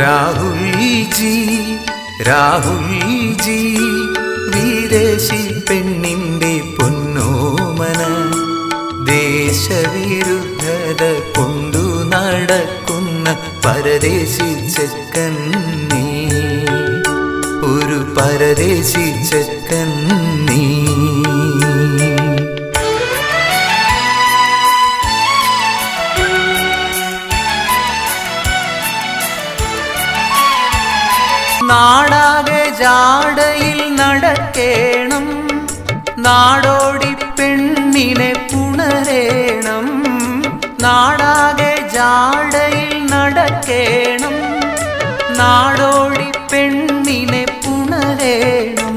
രാഹുൽ ജി രാഹുൽ ജി വിദേശി പെണ്ണിന്റെ പൊന്നോമന. ദേശവിരുദ്ധത കൊണ്ടു നടക്കുന്ന പരദേശി ചെക്കൻ ഒരു പരദേശി ചെക്കൻ നാടാകെ ജാടയിൽ നടക്കേണം. നാടോടി പെണ്ണിനെ പുണരേണം. നാടാകെ ജാടയിൽ നടക്കേണം. നാടോടി പെണ്ണിനെ പുണരേണം.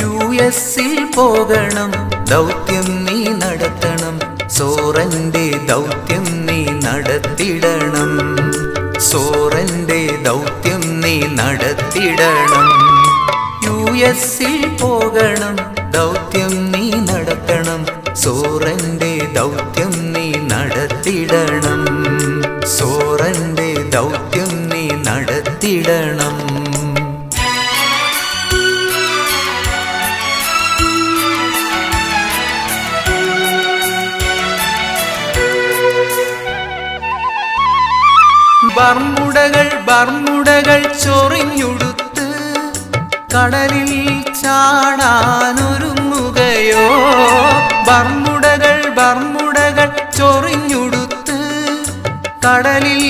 യു എസിൽ പോകണം ദൗത്യം നീ നടത്തണം. സോറന്റെ ദൗത്യം നീ നടത്തിടണം. സോറന്റെ ദൗത്യം നടത്തിടണം യു എസിൽ പോകണം. ദൗത്യം നീ നടത്തണം. സോറന്റെ ദൗത്യം നീ നടത്തിടണം. സോറന്റെ ദൗത്യം നീ നടത്തിടണം. ബർമുടകൾ ബർമുടകൾ ചൊറിഞ്ഞുടുത്ത് കടലിൽ ചാടാനൊരുങ്ങുകയോ? ബർമുടകൾ ബർമുടകൾ ചൊറിഞ്ഞുടുത്ത് കടലിൽ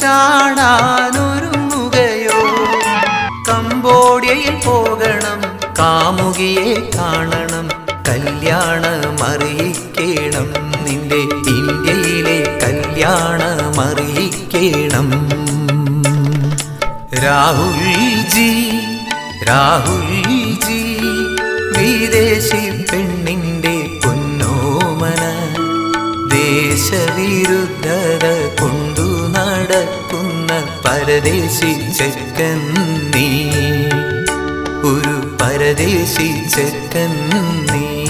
ചാടാനൊരുങ്ങുകയോ? കംബോഡിയയിൽ പോകണം കാമുകിയെ കാണണം കല്യാണമറിയിക്കണം. നിന്റെ ഇന്ത്യയിലെ കല്യാണമറിയിക്കണം രാഹുൽ ജി രാഹുൽ ജി വിദേശി പെണ്ണിന്റെ പൊന്നോമന. ദേശവിരുദ്ധത കൊണ്ടു നടക്കുന്ന പരദേശി ചെക്കൻ നീ. ഒരു പരദേശി ചെക്കൻ നീ.